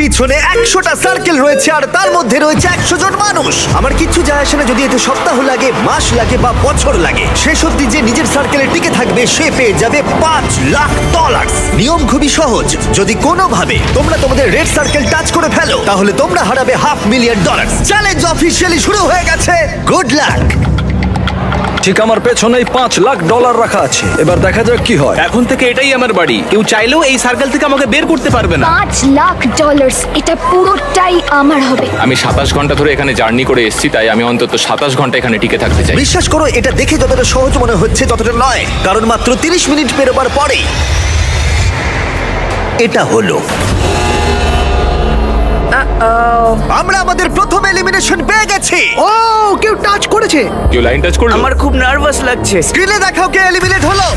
পিছনে একশোটা সার্কেল রয়েছে আর তার মধ্যে রয়েছে একশো জন মানুষ। আমার কিচ্ছু যায় আসে না যদি এতে সপ্তাহ লাগে, মাস লাগে বা বছর লাগে। শেষ অব্দি যে নিজের সার্কেলে টিকে থাকবে, সে পেয়ে যাবে পাঁচ লাখ ডলার নিয়ম খুবই সহজ। যদি কোনোভাবে তোমরা তোমাদের রেড সার্কেল টাচ করে ফেলো, তাহলে তোমরা হারাবে half million dollar challenge officially শুরু হয়ে গেছে। গুড লাক ঠিক আমার পেছনেই পাঁচ লাখ ডলার রাখা আছে। এবার দেখা যাক কি হয়। এখন থেকে এটাই আমার বাড়ি। কেউ চাইলেও এই সার্কেল থেকে আমাকে বের করতে পারবে না। পাঁচ লাখ ডলার এটা পুরোটাই আমার হবে। আমি সাতাশ ঘণ্টা ধরে এখানে জার্নি করে এসেছি তাই আমি অন্তত সাতাশ ঘণ্টা এখানে টিকে থাকতে চাই। বিশ্বাস করো এটা দেখে যতটা সহজ মনে হচ্ছে ততটা নয়। কারণ মাত্র তিরিশ মিনিট পেরোবার পরেই এটা হলো। আমরা আমাদের প্রথম এলিমিনেশন পেয়ে গেছি। ও কেউ করেছে কেউ লাইন টাচ করল? আমার খুব নার্ভাস লাগছে। স্ক্রিনে দেখাও কে এলিমিনেট হলো।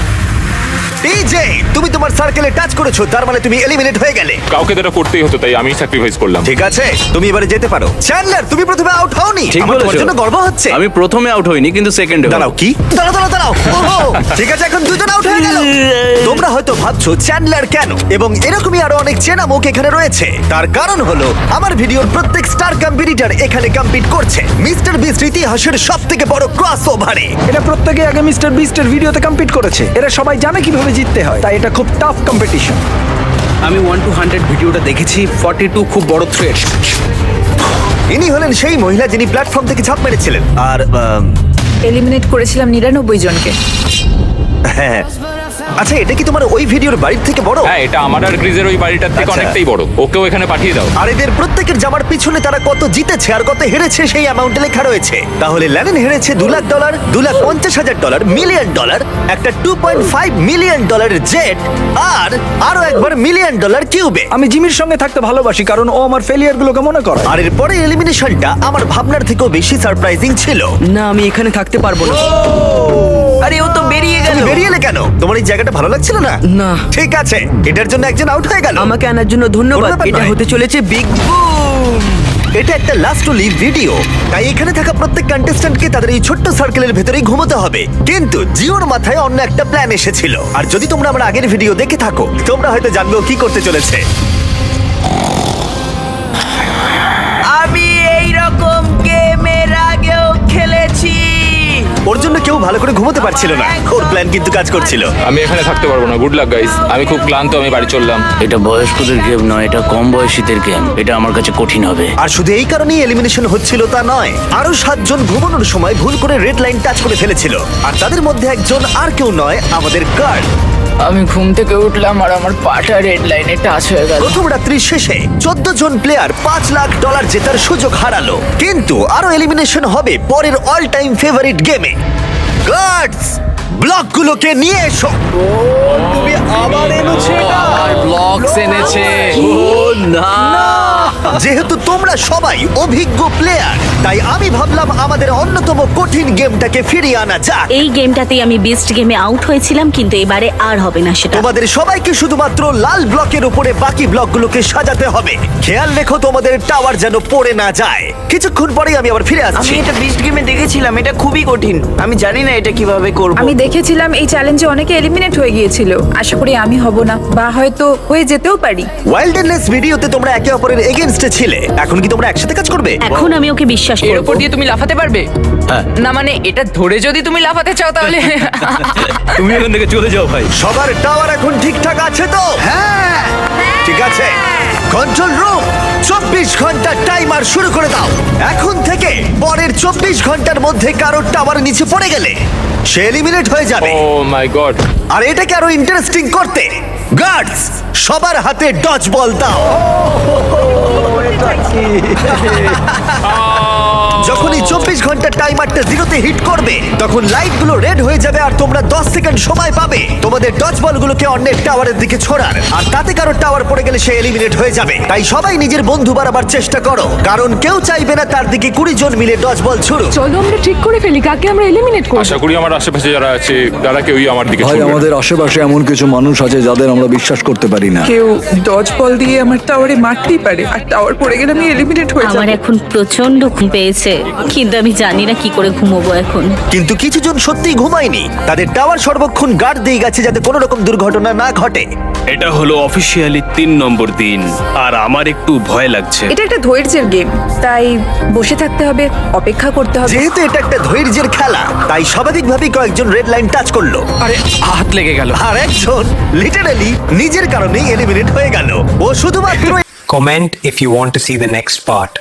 ডিজে তুমি তোমার সার্কেলে টাচ করেছ তার মানে তুমি এলিমিনেট হয়ে গেলে। কাউকে তো এটা করতেই হতো তাই আমি স্যাক্রিফাইস করলাম। ঠিক আছে তুমি এবারে যেতে পারো। চ্যান্ডলার তুমি প্রথমে আউট হওনি? ঠিক আমার তোমার বলেছ। জন্য গর্ব হচ্ছে। আমি প্রথমে আউট হইনি কিন্তু সেকেন্ডে দাঁড়াও কি? দাঁড়াও দাঁড়াও দাঁড়াও। ওহো, ঠিক আছে এখন দুজন আউট হয়ে ভাবছ চ্যান্ডলার কেন? এবং এরকমই আরও অনেক চেনা মুখ এখানে রয়েছে। তার কারণ হলো আমার ভিডিওর প্রত্যেক স্টার কম্পিটিটর এখানে কম্পিট করছে। মিস্টার বিস্ট ইতিহাসের সব থেকে বড় ক্রস ওভারে এটা প্রত্যেকে আগে মিস্টার বিস্টের ভিডিওতে কম্পিট করেছে। এরা সবাই জানে কীভাবে জিততে হয় তাই এটা খুব টাফ কম্পিটিশন আমি ওয়ান টু হান্ড্রেড ভিডিওটা দেখেছি ফর্টি টু খুব বড় থ্রেট ইনি হলেন সেই মহিলা যিনি প্ল্যাটফর্ম থেকে ঝাঁপ মেরেছিলেন। আর এলিমিনেট করেছিলাম নিরানব্বই জনকে। হ্যাঁ। আচ্ছা এটা কি তোমার ওই ভিডিওর বাড়ির থেকে বড়? হ্যাঁ এটা আমার আর গ্রিজের ওই বাড়িটার থেকে আচ্ছা। অনেকটাই বড়। ওকেও এখানে পাঠিয়ে দাও। আর এদের প্রত্যেকের জামার পিছনে তারা কত জিতেছে আর কত হেরেছে সেই অ্যামাউন্টে লেখা রয়েছে। তাহলে ল্যানিন হেরেছে দু লাখ ডলার দু লাখ পঞ্চাশ হাজার ডলার মিলিয়ন ডলার একটা টু পয়েন্ট ফাইভ মিলিয়ন ডলারের জেট আর আরও একবার মিলিয়ন ডলার কিউবে আমি জিমির সঙ্গে থাকতে ভালোবাসি কারণ ও আমার ফেলিয়ার গুলোকে মনে করে। আর এর পরে এলিমিনেশনটা আমার ভাবনার থেকেও বেশি সারপ্রাইজিং ছিল। না আমি এখানে থাকতে পারব না। আরে ও তো বেরিয়ে গেল। তুমি বেরিয়ে এলে কেন? তোমার এই জায়গাটা ভালো লাগছিল না? না। ঠিক আছে এটার জন্য একজন আউট হয়ে গেল। আমাকে আনার জন্য ধন্যবাদ। কোনো ব্যাপার এটা নয়। হতে চলেছে বিগ বুম এটা একটা লাস্ট লিভ ভিডিও তাই এখানে থাকা প্রত্যেক কন্টেস্ট্যান্টকে তাদের এই ছোট্ট সার্কেলের ভেতরেই ঘুমোতে হবে। কিন্তু জিওর মাথায় অন্য একটা প্ল্যান এসেছিল। আর যদি তোমরা আমার আগের ভিডিও দেখে থাকো তোমরা হয়তো জানবে ও কি করতে চলেছে। করে ঘুমোতে পারছিল না। ওর প্ল্যান কিন্তু কাজ করছিল। আমি এখানে থাকতে পারব না। গুড লাক গাইস আমি খুব ক্লান্ত আমি বাড়ি চললাম। এটা বয়স্কদের গেম নয় এটা কম বয়সীদের গেম এটা আমার কাছে কঠিন হবে। আর শুধু এই কারণেই এলিমিনেশন হচ্ছিল তা নয়। আরও সাতজন ঘুমানোর সময় ভুল করে রেড লাইন টাচ করে ফেলেছিল। আর তাদের মধ্যে একজন আর কেউ নয় আমাদের কার্ড আমি ঘুম থেকে উঠলাম আর আমার পাটা রেড লাইনে টাচ হয়ে গেল। প্রথম রাত্রির শেষে চোদ্দ জন প্লেয়ার পাঁচ লাখ ডলার জেতার সুযোগ হারালো। কিন্তু আরও এলিমিনেশন হবে পরের অল টাইম ফেভারিট গেমে গার্ডস ব্লকগুলোকে নিয়ে এসো। তুমি আবার এনেছো ব্লগস এনেছে। যেহেতু তোমরা সবাই অভিজ্ঞ প্লেয়ার তাই আমি ভাবলাম আমাদের অন্যতম কঠিন গেমটাকে ফিরিয়ে আনা যাক। এই গেমটাতেই আমি বেস্ট গেমে আউট হয়েছিলাম কিন্তু এবারে আর হবে না সেটা। তোমাদের সবাইকে শুধুমাত্র লাল ব্লকের উপরে বাকি ব্লকগুলোকে সাজাতে হবে। খেয়াল রেখো তোমাদের টাওয়ার যেন পড়ে না যায়। কিছুক্ষণ পরেই আমি আবার ফিরে আমি আসছি এটা বিস্ট গেমে দেখেছিলাম এটা খুবই কঠিন। আমি জানি না এটা কীভাবে করব। আমি দেখেছিলাম এই চ্যালেঞ্জে অনেকে এলিমিনেট হয়ে গিয়েছিল। আশা করি আমি হব না বা হয়তো হয়ে যেতেও পারি। ওয়াইল্ডনেস ভিডিওতে তোমরা একে অপরের এগেনস্টে ছিলে এখন কি তোমরা একসাথে কাজ করবে? এখন আমি ওকে বিশ্বাস এর করব। উপর দিয়ে তুমি লাফাতে পারবে? না মানে এটা ধরে যদি তুমি লাফাতে চাও তাহলে। তুমি এখান থেকে চলে যাও ভাই। সবার টাওয়ার এখন ঠিকঠাক আছে তো? হ্যাঁ। ঠিক আছে। কন্ট্রোল রুম চব্বিশ ঘণ্টা টাইমার শুরু করে দাও। এখন থেকে পরের চব্বিশ ঘণ্টার মধ্যে কারোর টাওয়ার নিচে পড়ে গেলে সে এলিমিনেট হয়ে যাবে। ও মাই গড আর এটাকে আরও ইন্টারেস্টিং করতে গার্ডস সবার হাতে ডজ বল দাও যখনই ঘণ্টা টাইমারটা জিরোতে হিট করবে। তখন লাইটগুলো রেড হয়ে যাবে আর তোমরা দশ সেকেন্ড সময় পাবে। তোমাদের ডজ বলগুলোকে অন্যের টাওয়ারের দিকে ছোড়ার। আর তাতে কারও টাওয়ার পড়ে গেলে সে এলিমিনেট হয়ে যাবে। তাই সবাই নিজের বন্ধু বাড়াবার চেষ্টা করো। কারণ কেউ চাইবে না তার দিকে কুড়ি জন মিলে ডজ বল ছুড়ুক। চলো আমরা ঠিক করে ফেলি কাকে আমরা এলিমিনেট আশা করি আমার আশেপাশে যারা আছে তারা কেউই আমার দিকে ভাই আমাদের আশেপাশে এমন কিছু মানুষ আছে যাদের আমরা বিশ্বাস করতে পারি না। কেউ ডজ বল দিয়ে আমার টাওয়ারে মারতেই পারে। আর টাওয়ার পড়ে গেলে আমি এলিমিনেট হয়ে যাব। আমার এখন প্রচণ্ড ঘুম পেয়েছে। কিন্তু আমি জানি না কি করে ঘুমোবো এখন। কিন্তু কিছু জন সত্যিই ঘুমায়নি। তাদের টাওয়ার সর্বক্ষণ গার্ড দিয়ে গেছে যাতে কোনো রকম দুর্ঘটনা না ঘটে। এটা হলো অফিসিয়ালি তিন নম্বর দিন আর আমার একটু ভয় লাগছে। এটা একটা ধৈর্যের গেম তাই বসে থাকতে হবে অপেক্ষা করতে হবে। যেহেতু এটা একটা ধৈর্যের খেলা তাই স্বাভাবিকভাবেই কয়েকজন রেড লাইন টাচ করল। আরে হাত লেগে গেল। আর একজন লিটারালি নিজের কারণেই এলিমিনেট হয়ে গেল। ও শুধুমাত্র Comment if you want to see the next part.